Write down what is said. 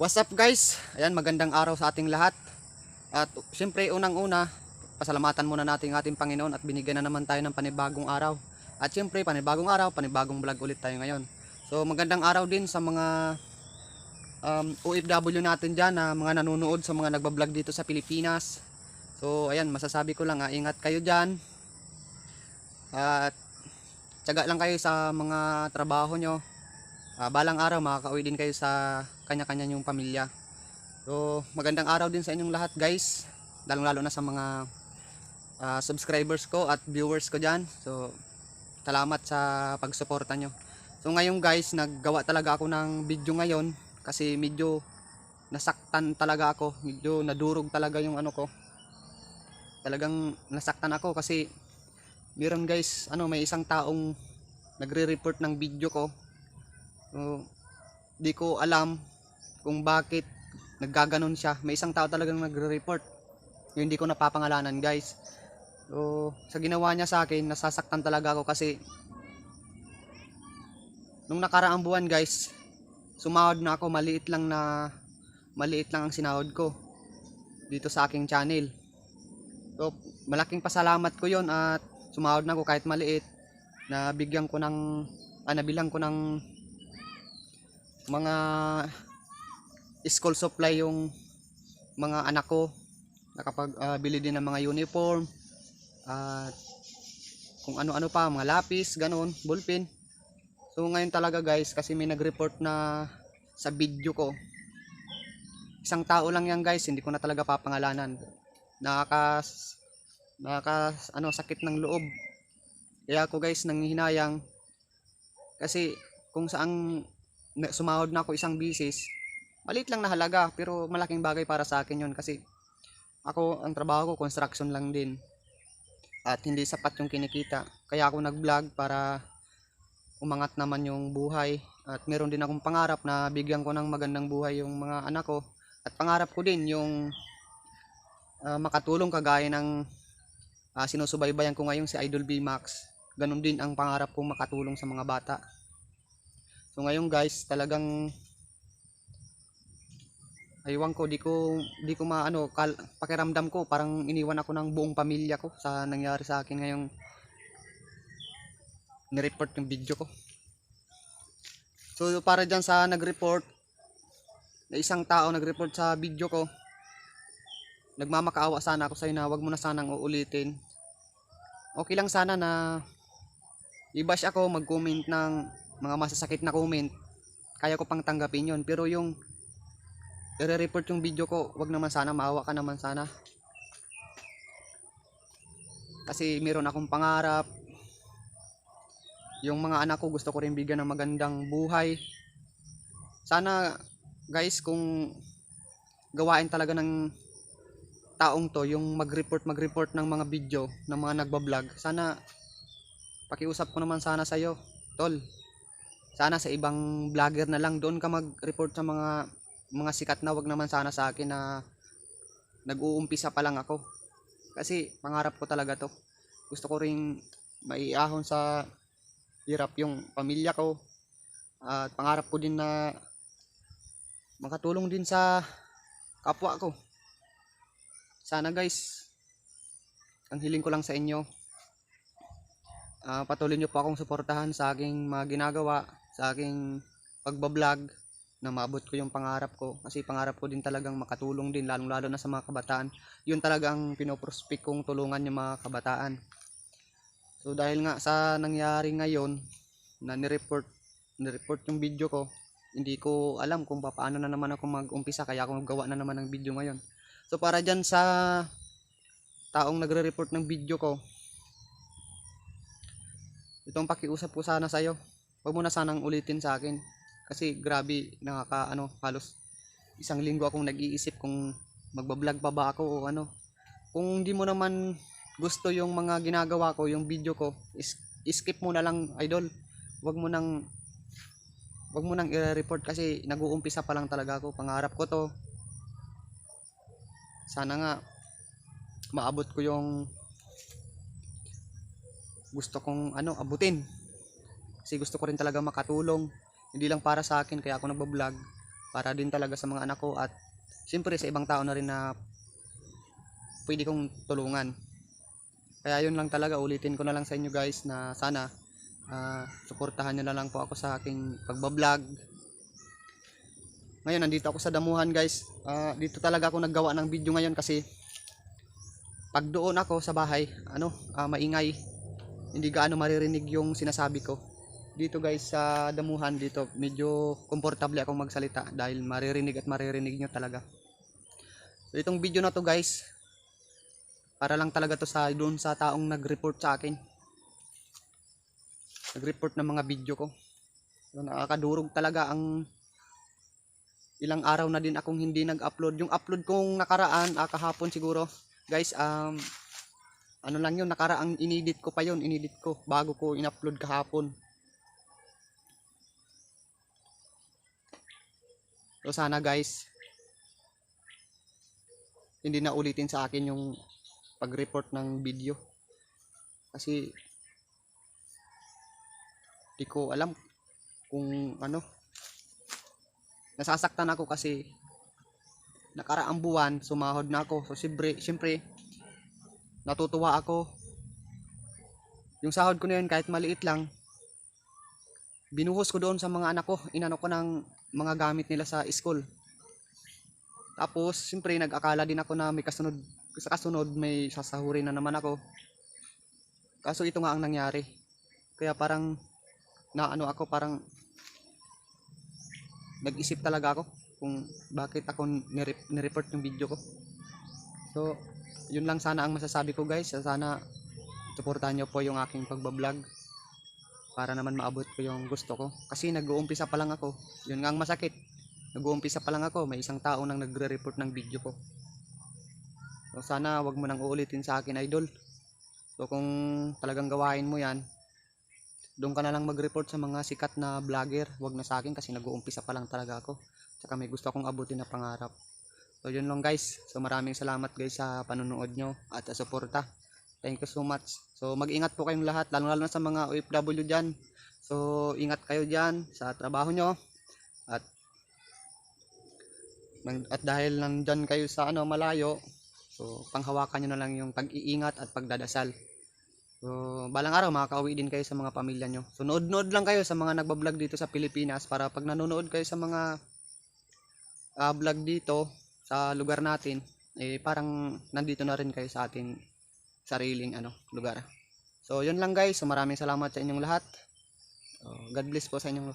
What's up guys? Ayan, magandang araw sa ating lahat. At siyempre, unang-una, pasalamatan muna natin ating Panginoon at binigyan na naman tayo ng panibagong araw. At siyempre, panibagong araw, panibagong vlog ulit tayo ngayon. So, magandang araw din sa mga um, OFW natin dyan na mga nanonood sa mga nagbablog dito sa Pilipinas. So, ayan, masasabi ko lang, ah, ingat kayo dyan. At tiyaga lang kayo sa mga trabaho nyo. Ah, balang araw makakauwi din kayo sa kanya-kanya nyong pamilya. So, magandang araw din sa inyong lahat, guys. Lalong-lalo na sa mga ah, subscribers ko at viewers ko diyan. So, salamat sa pagsuporta nyo. So, ngayon guys, naggawa talaga ako ng video ngayon kasi medyo nasaktan talaga ako. Medyo nadurog talaga yung ano ko. Talagang nasaktan ako kasi meron guys, ano, may isang taong nagre-report ng video ko So, di ko alam kung bakit naggaganon siya. May isang tao talagang nagre-report. Yung hindi ko napapangalanan, guys. So, sa ginawa niya sa akin, nasasaktan talaga ako kasi nung nakaraang buwan, guys, sumahod na ako, maliit lang na maliit lang ang sinahod ko dito sa aking channel. So, malaking pasalamat ko yon at sumahod na ako kahit maliit na bigyan ko ng ah, nabilang ko ng mga school supply yung mga anak ko. Nakapag-bili din ng mga uniform at kung ano-ano pa mga lapis ganun ballpen so ngayon talaga guys kasi may nag-report na sa video ko. Isang tao lang yan guys hindi ko na talaga papangalanan. Nakakas nakakas ano sakit ng loob. Kaya ako guys nanghihinayang kasi kung saang sumahod na ako isang bisis, maliit lang na halaga pero malaking bagay para sa akin yon kasi ako ang trabaho ko construction lang din at hindi sapat yung kinikita. Kaya ako nag-vlog para umangat naman yung buhay at meron din akong pangarap na bigyan ko ng magandang buhay yung mga anak ko at pangarap ko din yung ah, makatulong kagaya ng ah, sinusubaybayan ko ngayon si Idol B Max. Ganun din ang pangarap kong makatulong sa mga bata So ngayon guys, talagang aywan ko, di ko di ko maano, kal, pakiramdam ko parang iniwan ako ng buong pamilya ko sa nangyari sa akin ngayong ni-report yung video ko. So para dyan sa nag-report, na isang tao nag-report sa video ko, nagmamakaawa sana ako sa'yo na wag mo na sanang uulitin. Okay lang sana na i-bash ako, mag-comment ng mga masasakit na comment, kaya ko pang tanggapin yon Pero yung i-report yung video ko, wag naman sana, maawa ka naman sana. Kasi meron akong pangarap. Yung mga anak ko gusto ko rin bigyan ng magandang buhay. Sana guys kung gawain talaga ng taong to yung mag-report mag-report ng mga video ng mga nagba-vlog. Sana pakiusap ko naman sana sa iyo, tol sana sa ibang vlogger na lang doon ka mag-report sa mga mga sikat na wag naman sana sa akin na nag-uumpisa pa lang ako. Kasi pangarap ko talaga to. Gusto ko ring maiahon sa hirap yung pamilya ko. At pangarap ko din na makatulong din sa kapwa ko. Sana guys ang hiling ko lang sa inyo ah, patuloy nyo po akong suportahan sa aking mga ginagawa sa aking pagbablog na maabot ko yung pangarap ko. Kasi pangarap ko din talagang makatulong din lalong lalo na sa mga kabataan. Yun talagang pinoprospect kong tulungan yung mga kabataan. So dahil nga sa nangyari ngayon na nireport nireport yung video ko hindi ko alam kung paano na naman ako mag-umpisa kaya ako gawa na naman ng video ngayon. So para dyan sa taong nagre-report ng video ko itong pakiusap ko sana sa'yo wag mo na sanang ulitin sa akin. Kasi grabe nakaka ano halos isang linggo akong nag-iisip kung magbablog pa ba ako o ano. Kung hindi mo naman gusto yung mga ginagawa ko yung video ko is, skip mo na lang idol. Wag mo nang wag mo nang i-report kasi nag-uumpisa pa lang talaga ako. Pangarap ko to. Sana nga maabot ko yung gusto kong ano abutin kasi gusto ko rin talaga makatulong hindi lang para sa akin kaya ako nagbablog para din talaga sa mga anak ko at siyempre sa ibang tao na rin na pwede kong tulungan. Kaya yun lang talaga, ulitin ko na lang sa inyo guys na sana ah, suportahan nyo na lang po ako sa aking pagbablog. Ngayon, nandito ako sa damuhan guys. Ah, dito talaga ako naggawa ng video ngayon kasi pag doon ako sa bahay, ano, ah, maingay. Hindi gaano maririnig yung sinasabi ko. Dito guys sa damuhan dito, medyo komportable akong magsalita dahil maririnig at maririnig nyo talaga. So itong video na to guys, para lang talaga to sa doon sa taong nag-report sa akin. Nag-report ng mga video ko. So, nakakadurog talaga ang ilang araw na din akong hindi nag-upload. Yung upload kong nakaraan, ah, kahapon siguro, guys, um, ano lang yun, nakaraang inedit ko pa yun, inedit ko, bago ko in-upload kahapon. So sana guys, hindi na ulitin sa akin yung pag-report ng video. Kasi, di ko alam kung ano, nasasaktan ako kasi nakaraang buwan, sumahod na ako. So, siyempre, siyempre, natutuwa ako. Yung sahod ko na yun, kahit maliit lang, binuhos ko doon sa mga anak ko. Inano ko ng mga gamit nila sa school. Tapos, siyempre, nag-akala din ako na may kasunod, sa kasunod may sasahurin na naman ako. Kaso ito nga ang nangyari. Kaya parang, naano ako, parang, nag-isip talaga ako kung bakit ako nirep- nireport yung video ko. So, yun lang sana ang masasabi ko guys. Sana suportahan nyo po yung aking pagbablog para naman maabot ko yung gusto ko. Kasi nag-uumpisa pa lang ako. Yun nga ang masakit. Nag-uumpisa pa lang ako. May isang tao nang nagre-report ng video ko. So, sana wag mo nang uulitin sa akin idol. So kung talagang gawain mo yan, doon ka na lang mag-report sa mga sikat na vlogger. Wag na sa akin kasi nag-uumpisa pa lang talaga ako. Tsaka may gusto akong abutin na pangarap. So yun lang guys. So maraming salamat guys sa panonood nyo at sa suporta. Thank you so much. So mag-ingat po kayong lahat, lalo lalo na sa mga OFW dyan. So ingat kayo dyan sa trabaho nyo. At at dahil nandyan kayo sa ano malayo, so panghawakan nyo na lang yung pag-iingat at pagdadasal. So, balang araw makakauwi din kayo sa mga pamilya nyo. So, nood-nood lang kayo sa mga nagbablog dito sa Pilipinas para pag nanonood kayo sa mga ah, vlog dito sa lugar natin, eh parang nandito na rin kayo sa ating sariling ano, lugar. So, yun lang guys. So, maraming salamat sa inyong lahat. So, God bless po sa inyong